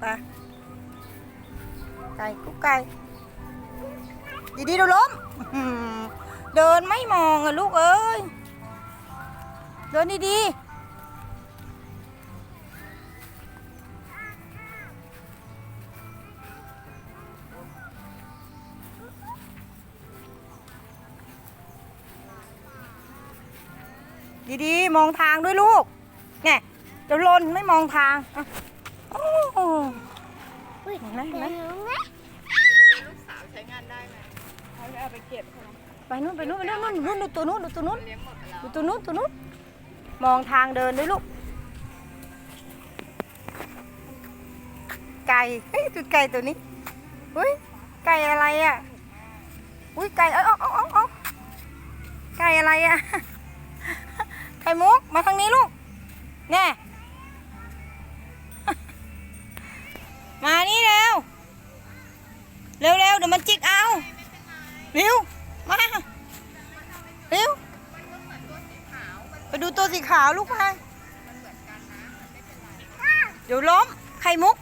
ไปไก่กุ๊กไก่ดีๆเดูล้มเดินไม่มองอะลูกเอ้ย เดินดีๆดีๆ มองทางด้วยลูกไงเดี๋ยวลนไม่มองทางอะ เห็นไหมเห็นไหมลูกสาวใช้งานได้ไหมเขาจะเอาไปเก็บใช่ไหมไปนู่นไปนู่นไปนู่นนู่นนู่นดูตัวนู้นดูตัวนู้นเลี้ยงหมดไปแล้วดูตัวนู้นตัวนู้นมองทางเดินด้วยลูก ไก่เฮ้ยดูไก่ตัวนี้อุ้ยไก่อะไรอะอุ้ยไก่เอ้ยเอาเอาเอาเอาไก่อะไรอะไข่มุกมาทางนี้ลูกแน่ มันจิกเอาเร็วมาเร็วไปดูตัวสีขาวลูกไปเดี๋ยวล้มไข่มุก